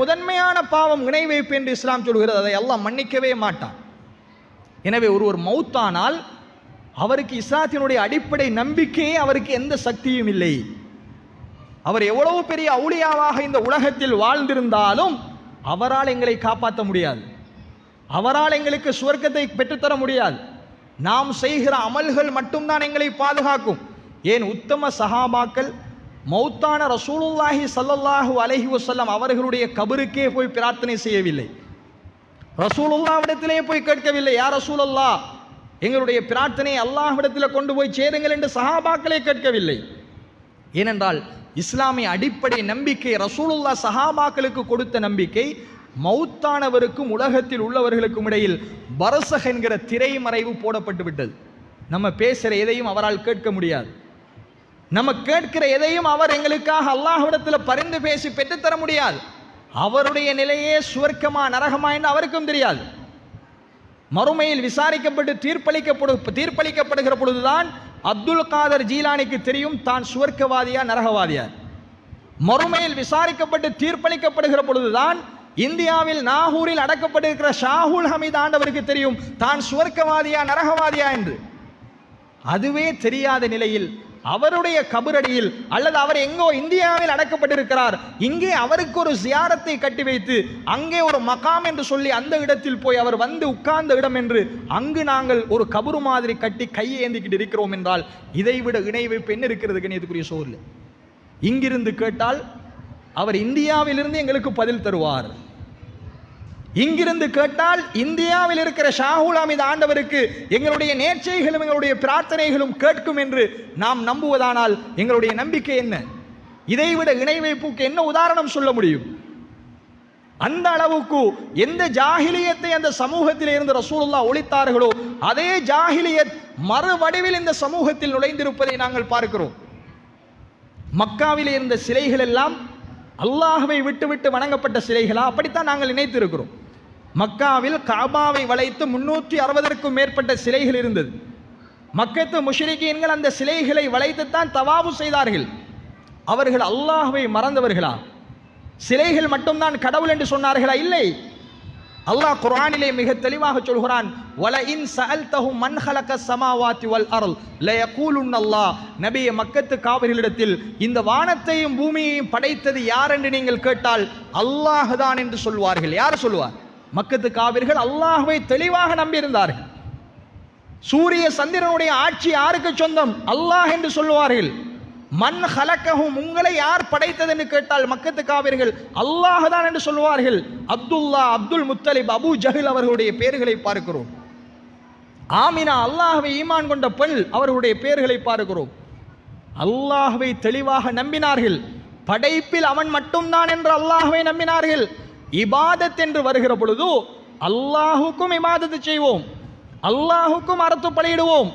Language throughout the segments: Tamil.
முதன்மையான பாவம் இணை வைப்பு என்று இஸ்லாம் சொல்கிறது. அதை எல்லாம் மன்னிக்கவே மாட்டான். எனவே ஒருவர் மௌத்தானால் அவருக்கு இஸ்லாத்தினுடைய அடிப்படை நம்பிக்கையே அவருக்கு எந்த சக்தியும் இல்லை. அவர் எவ்வளவு பெரிய அவுளியாவாக இந்த உலகத்தில் வாழ்ந்திருந்தாலும் அவரால் எங்களை காப்பாற்ற முடியாது. அவரால் எங்களுக்கு சுவர்க்கத்தை பெற்றுத்தர முடியாது. நாம் செய்கிற அமல்கள் மட்டும்தான் எங்களை பாதுகாக்கும். ஏன்? உத்தம சகாபாக்கள் மௌத்தான ரசூலுல்லாஹி சல்லல்லாஹு அலஹி வசல்லம் அவர்களுடைய கபருக்கே போய் பிரார்த்தனை செய்யவில்லை. ரசூலுல்லாவிடத்திலே போய் கேட்கவில்லை யார் ரசூலல்லா எங்களுடைய பிரார்த்தனையை அல்லாஹ்விடத்தில் கொண்டு போய் சேருங்கள் என்று சஹாபாக்களே கேட்கவில்லை. ஏனென்றால் இஸ்லாமிய அடிப்படை நம்பிக்கை ரசூலுல்லா சஹாபாக்களுக்கு கொடுத்த நம்பிக்கை மௌத்தானவருக்கும் உலகத்தில் உள்ளவர்களுக்கும் இடையில் பரசக என்கிற திரைமறைவு போடப்பட்டு விட்டது நம்ம பேசுகிற எதையும் அவரால் கேட்க முடியாது. நம்ம கேட்கிற எதையும் அவர் எங்களுக்காக அல்லாஹ்விடத்தில் பரிந்து பேசி பெற்றுத்தர முடியாது. அவருடைய நிலையே சுவர்க்கமா நரகமா என்று அவருக்கும் தெரியாது. மறுமையில் விசாரிக்கப்பட்டு தீர்ப்பளிக்கப்படு தீர்ப்பளிக்கப்படுகிற பொழுதுதான் அப்துல் காதர் ஜீலானிக்கு தெரியும் தான் சுவர்க்கவாதியா நரகவாதியா. மறுமையில் விசாரிக்கப்பட்டு தீர்ப்பளிக்கப்படுகிற பொழுதுதான் இந்தியாவில் நாகூரில் அடக்கப்பட்டிருக்கிற ஷாஹுல் ஹமீத் ஆண்டவருக்கு தெரியும் தான் சுவர்க்கவாதியா நரகவாதியா என்று. அதுவே தெரியாத நிலையில் அவருடைய கபரடியில் அல்லது அவர் எங்கோ இந்தியாவில் அடக்கப்பட்டிருக்கிறார். இங்கே அவருக்கு ஒரு சியாரத்தை கட்டி வைத்து அங்கே ஒரு மகாம் என்று சொல்லி அந்த இடத்தில் போய் அவர் வந்து உட்கார்ந்த இடம் என்று அங்கு நாங்கள் ஒரு கபரு மாதிரி கட்டி கையை ஏந்திக்கிட்டு இருக்கிறோம் என்றால் இதைவிட இணை வைப்பு என்ன இருக்கிறது கணியத்துக்குரிய சோர்ல? இங்கிருந்து கேட்டால் அவர் இந்தியாவிலிருந்து எங்களுக்கு பதில் தருவார். இங்கிருந்து கேட்டால் இந்தியாவில் இருக்கிற ஷாஹுல் அமித் ஆண்டவருக்கு எங்களுடைய நேர்ச்சைகளும் எங்களுடைய பிரார்த்தனைகளும் கேட்கும் என்று நாம் நம்புவதானால் எங்களுடைய நம்பிக்கை என்ன? இதைவிட இணை வைப்புக்கு என்ன உதாரணம் சொல்ல முடியும்? அந்த அளவுக்கு எந்த ஜாகிலியத்தை அந்த சமூகத்தில் இருந்து ரசூலுல்லா ஒழித்தார்களோ அதே ஜாகிலியத் மறு வடிவில் இந்த சமூகத்தில் நுழைந்திருப்பதை நாங்கள் பார்க்கிறோம். மக்காவில் இருந்த சிலைகள் எல்லாம் அல்லாஹுவை விட்டுவிட்டு வணங்கப்பட்ட சிலைகளா? அப்படித்தான் நாங்கள் நினைத்திருக்கிறோம். மக்காவில் காபாவை வளைத்து முன்னூற்றி அறுபதற்கும் மேற்பட்ட சிலைகள் இருந்தது. மக்கத்து முஷரிகீன்கள் அந்த சிலைகளை வளைத்துத்தான் தவாபு செய்தார்கள். அவர்கள் அல்லாஹுவை மறந்தவர்களா? சிலைகள் மட்டும்தான் கடவுள் என்று சொன்னார்களா? இல்லை. அல்லாஹ் குரானிலே மிக தெளிவாக சொல்கிறான் வல இன் மன் ஹலக ஸமாவாதி வல் அர்ல் லயகூலுன் அல்லாஹ் நபியே மக்கத்து காவிரிகளிடத்தில் இந்த வானத்தையும் பூமியையும் படைத்தது யார் என்று நீங்கள் கேட்டால் அல்லாஹ் தான் என்று சொல்வார்கள். யார் சொல்லுவார்? மக்கத்து காவிர்கள் அல்லாஹுவை தெளிவாக நம்பியிருந்தார்கள். சூரிய சந்திரனுடைய ஆட்சி யாருக்கு சொந்தம்? அல்லாஹ் என்று சொல்லுவார்கள். மண் ஹலக்கஹும் உங்களை யார் படைத்தது என்று கேட்டால் மக்கத்து காவிர்கள் அல்லாஹ் தான் என்று சொல்லுவார்கள். அப்துல்லா அப்துல் முத்தலிப் அபு ஜஹில் அவர்களுடைய பெயர்களை பார்க்கிறோம். ஆமினா அல்லாஹவை ஈமான் கொண்ட பெண் அவர்களுடைய பெயர்களை பார்க்கிறோம். அல்லாஹவை தெளிவாக நம்பினார்கள். படைப்பில் அவன் மட்டும்தான் என்று அல்லாஹவை நம்பினார்கள். இபாதத் என்று வருகிற பொழுது அல்லாஹுக்கும் இபாதத்து செய்வோம். அல்லாஹுக்கும் அறுத்து பலியிடுவோம்.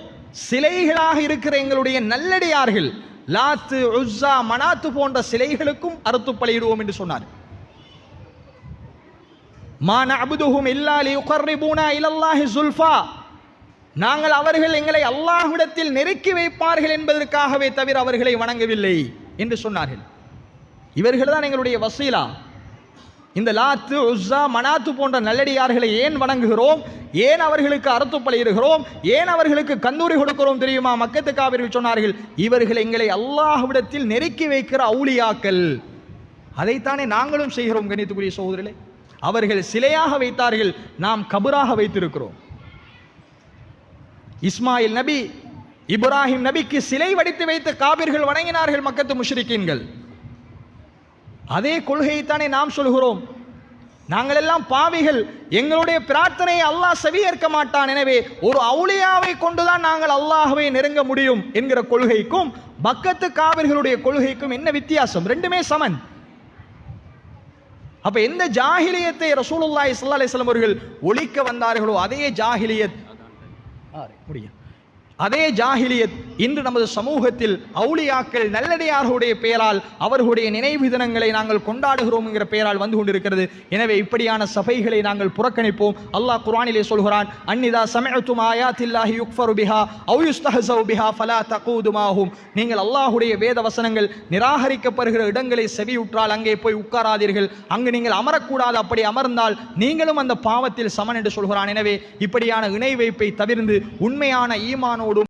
சிலைகளாக இருக்கிற எங்களுடைய நல்லடியார்கள் லாத்து உஸ்ஸா மனாத்து போன்ற சிலைகளுக்கும் அறுத்து பலியிடுவோம் என்று சொன்னார். மா நஅபுதுஹும் இல்லா லியுகர்ரிபூனா இலல்லாஹி சுல்ஃபா. நாங்கள் அவர்கள் எங்களை அல்லாஹ்விடத்தில் நெருக்கி வைப்பார்கள் என்பதற்காகவே தவிர அவர்களை வணங்கவில்லை என்று சொன்னார்கள். இவர்கள் தான் எங்களுடைய வசீலா. இந்த லாத்து உஸ்ஸா மனாத்து போன்ற நல்லடியார்களை ஏன் வணங்குகிறோம்? ஏன் அவர்களுக்கு அறுத்துப்பலையிடுகிறோம் ஏன் அவர்களுக்கு கந்தூரி கொடுக்கிறோம் தெரியுமா? மக்கத்து காவிர்கள் சொன்னார்கள் இவர்கள் எங்களை அல்லாஹ்விடத்தில் நெருக்கி வைக்கிற அவுளியாக்கள். அதைத்தானே நாங்களும் செய்கிறோம் கணித்துக்குரிய சகோதரர்களே. அவர்கள் சிலையாக வைத்தார்கள் நாம் கபராக வைத்திருக்கிறோம். இஸ்மாயில் நபி இப்ராஹிம் நபிக்கு சிலை வடித்து வைத்து காபிர்கள் வணங்கினார்கள் மக்கத்து முஷ்ரிக்கீன்கள். அதே கொள்கையைத்தானே நாம் சொல்கிறோம் நாங்கள் எல்லாம் பாவிகள். எங்களுடைய பிரார்த்தனையை அல்லாஹ் செவியேற்க மாட்டான். எனவே ஒரு அவுளியாவை கொண்டுதான் நாங்கள் அல்லாஹவை நெருங்க முடியும் என்கிற கொள்கைக்கும் பக்கத்து காவிர்களுடைய கொள்கைக்கும் என்ன வித்தியாசம்? ரெண்டுமே சமன். அப்ப எந்த ஜாகிலியத்தை ரசூலுல்லாஹி ஸல்லல்லாஹு அலிஸ்லாம் அவர்கள் ஒழிக்க வந்தார்களோ அதே ஜாகிலியத் முடியும் அதே ஜாஹிலியத் இன்று நமது சமூகத்தில் அவுளியாக்கள் நல்லடியார்களுடைய பெயரால் அவர்களுடைய நினைவு தினங்களை நாங்கள் கொண்டாடுகிறோம் என்கிற பெயரால் வந்து கொண்டிருக்கிறது. எனவே இப்படியான சபைகளை நாங்கள் புறக்கணிப்போம். அல்லாஹ் குரானிலே சொல்கிறான் அன்னிதா சமயத்தும் ஆயாத்தில்லாஹி யுக்ஃபரு பிஹா அவ் பிஹா ஃபலா தகூதுமாஹும் நீங்கள் அல்லாஹுடைய வேத வசனங்கள் நிராகரிக்கப்படுகிற இடங்களை செவியுற்றால் அங்கே போய் உட்காராதீர்கள். அங்கு நீங்கள் அமரக்கூடாது. அப்படி அமர்ந்தால் நீங்களும் அந்த பாவத்தில் சமன் என்று சொல்கிறான். எனவே இப்படியான இணை வைப்பை தவிர்ந்து உண்மையான ஈமானோடும்